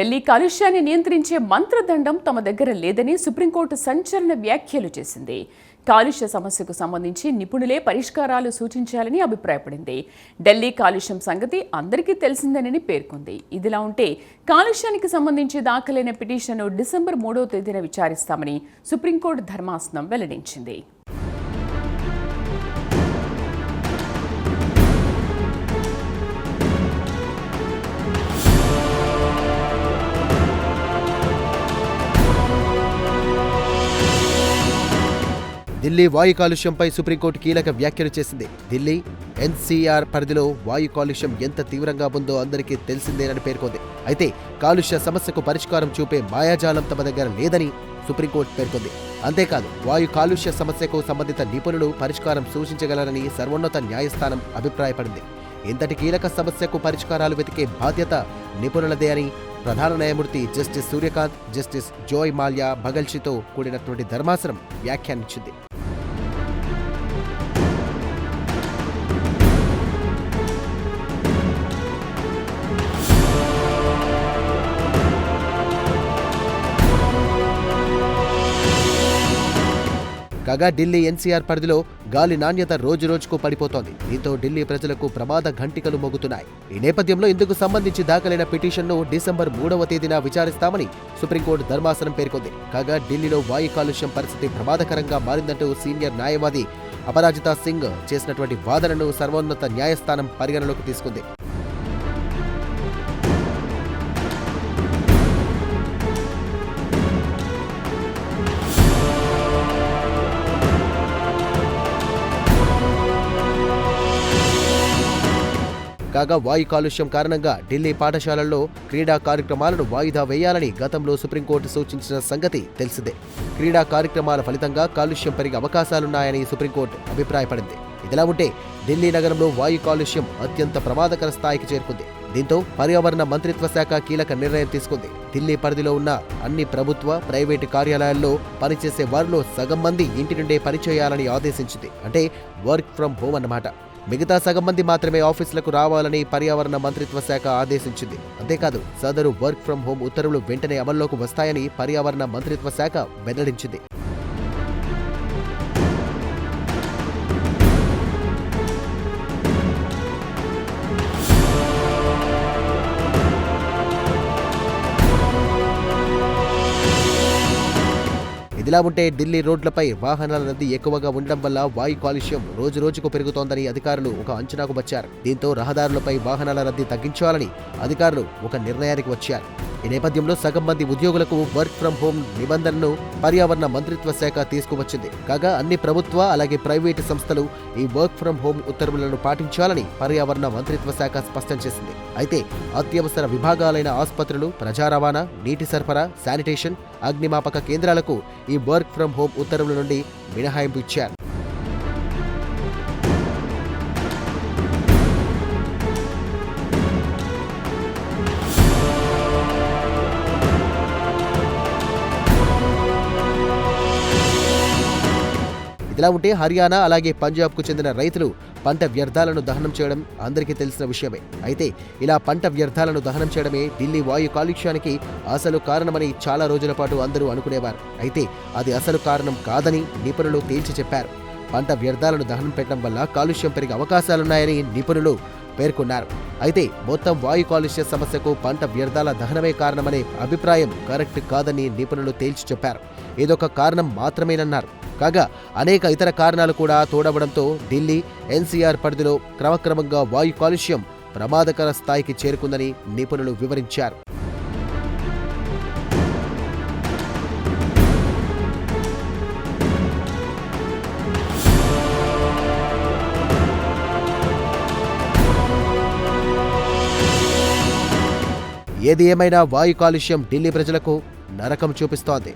ఢిల్లీ కాలుష్యాన్ని నియంత్రించే మంత్రదండం తమ దగ్గర లేదని సుప్రీంకోర్టు సంచలన వ్యాఖ్యలు చేసింది. కాలుష్య సమస్యకు సంబంధించి నిపుణులే పరిష్కారాలు సూచించాలని అభిప్రాయపడింది. ఢిల్లీ కాలుష్యం సంగతి అందరికీ తెలిసిందేనని పేర్కొంది. ఇదిలా ఉంటే కాలుష్యానికి సంబంధించి దాఖలైన పిటిషన్ను డిసెంబర్ మూడవ తేదీన విచారిస్తామని సుప్రీంకోర్టు ధర్మాసనం వెల్లడించింది. ఢిల్లీ వాయు కాలుష్యంపై సుప్రీంకోర్టు కీలక వ్యాఖ్యలు చేసింది. ఢిల్లీ ఎన్సీఆర్ పరిధిలో వాయు కాలుష్యం ఎంత తీవ్రంగా ఉందో అందరికీ తెలిసిందేనని పేర్కొంది. అయితే కాలుష్య సమస్యకు పరిష్కారం చూపే మాయాజాలం తమ దగ్గర లేదని సుప్రీంకోర్టు పేర్కొంది. అంతేకాదు వాయు కాలుష్య సమస్యకు సంబంధిత నిపుణులు పరిష్కారం సూచించగలరని సర్వోన్నత న్యాయస్థానం అభిప్రాయపడింది. ఇంతటి కీలక సమస్యకు పరిష్కారాలు వెతికే బాధ్యత నిపుణులదే అని ప్రధాన న్యాయమూర్తి justice Surya Kant justice Joymalya భగల్షితో కూడినటువంటి ధర్మాసనం వ్యాఖ్యానించింది. కాగా ఢిల్లీ ఎన్సీఆర్ పరిధిలో గాలి నాణ్యత రోజు రోజుకు పడిపోతోంది. దీంతో ఢిల్లీ ప్రజలకు ప్రమాద ఘంటికలు మోగుతున్నాయి. ఈ నేపథ్యంలో ఇందుకు సంబంధించి దాఖలైన పిటిషన్ను డిసెంబర్ మూడవ తేదీన విచారిస్తామని సుప్రీంకోర్టు ధర్మాసనం పేర్కొంది. కాగా ఢిల్లీలో వాయు కాలుష్యం పరిస్థితి ప్రమాదకరంగా మారిందంటూ సీనియర్ న్యాయవాది అపరాజితా సింగ్ చేసినటువంటి వాదనను సర్వోన్నత న్యాయస్థానం పరిగణలోకి తీసుకుంది. కాగా వాయు కాలుష్యం కారణంగా ఢిల్లీ పాఠశాలల్లో క్రీడా కార్యక్రమాలను వాయిదా వేయాలని గతంలో సుప్రీంకోర్టు సూచించిన సంగతి తెలిసిందే. క్రీడా కార్యక్రమాల ఫలితంగా కాలుష్యం పెరిగే అవకాశాలున్నాయని సుప్రీంకోర్టు అభిప్రాయపడింది. ఇదిలా ఉంటే ఢిల్లీ నగరంలో వాయు కాలుష్యం అత్యంత ప్రమాదకర స్థాయికి చేరుకుంది. దీంతో పర్యావరణ మంత్రిత్వ శాఖ కీలక నిర్ణయం తీసుకుంది. ఢిల్లీ పరిధిలో ఉన్న అన్ని ప్రభుత్వ ప్రైవేటు కార్యాలయాల్లో పనిచేసే వారిలో సగం మంది ఇంటి నుండే పనిచేయాలని ఆదేశించింది. అంటే వర్క్ ఫ్రం హోమ్ అన్నమాట. మిగతా సగం మంది మాత్రమే ఆఫీసులకు రావాలని పర్యావరణ మంత్రిత్వ శాఖ ఆదేశించింది. అంతేకాదు సదరు వర్క్ ఫ్రం హోం ఉత్తర్వులు వెంటనే అమల్లోకి వస్తాయని పర్యావరణ మంత్రిత్వ శాఖ వెల్లడించింది. ఇలా ఉంటే ఢిల్లీ రోడ్లపై వాహనాల రద్దీ ఎక్కువగా ఉండడం వల్ల వాయు కాలుష్యం రోజు రోజుకు పెరుగుతోందని అధికారులు ఒక అంచనాకు వచ్చారు. దీంతో రహదారులపై వాహనాల రద్దీ తగ్గించాలని అధికారులు ఒక నిర్ణయానికి వచ్చారు. ఈ నేపథ్యంలో సగం మంది ఉద్యోగులకు వర్క్ ఫ్రం హోం నిబంధనను పర్యావరణ మంత్రిత్వ శాఖ తీసుకువచ్చింది. కాగా అన్ని ప్రభుత్వ అలాగే ప్రైవేటు సంస్థలు ఈ వర్క్ ఫ్రం హోం ఉత్తర్వులను పాటించాలని పర్యావరణ మంత్రిత్వ శాఖ స్పష్టం చేసింది. అయితే అత్యవసర విభాగాలైన ఆసుపత్రులు ప్రజా రవాణా నీటి సరఫరా శానిటేషన్ అగ్నిమాపక కేంద్రాలకు ఈ వర్క్ ఫ్రం హోం ఉత్తర్వుల నుండి మినహాయింపు ఇచ్చారు. ఇలా ఉంటే హర్యానా అలాగే పంజాబ్కు చెందిన రైతులు పంట వ్యర్థాలను దహనం చేయడం అందరికీ తెలిసిన విషయమే. అయితే ఇలా పంట వ్యర్థాలను దహనం చేయడమే ఢిల్లీ వాయు కాలుష్యానికి అసలు కారణమని చాలా రోజుల పాటు అందరూ అనుకునేవారు. అయితే అది అసలు కారణం కాదని నిపుణులు తేల్చి చెప్పారు. పంట వ్యర్థాలను దహనం పెట్టడం వల్ల కాలుష్యం పెరిగే అవకాశాలున్నాయని నిపుణులు పేర్కొన్నారు. అయితే మొత్తం వాయు కాలుష్య సమస్యకు పంట వ్యర్థాల దహనమే కారణమనే అభిప్రాయం కరెక్ట్ కాదని నిపుణులు తేల్చి చెప్పారు. ఇదొక కారణం మాత్రమేనన్నారు. కాగా అనేక ఇతర కారణాలు కూడా తోడవడంతో ఢిల్లీ ఎన్సీఆర్ పరిధిలో క్రమక్రమంగా వాయు కాలుష్యం ప్రమాదకర స్థాయికి చేరుకుందని నిపుణులు వివరించారు. ఏది ఏమైనా వాయు కాలుష్యం ఢిల్లీ ప్రజలకు నరకం చూపిస్తోంది.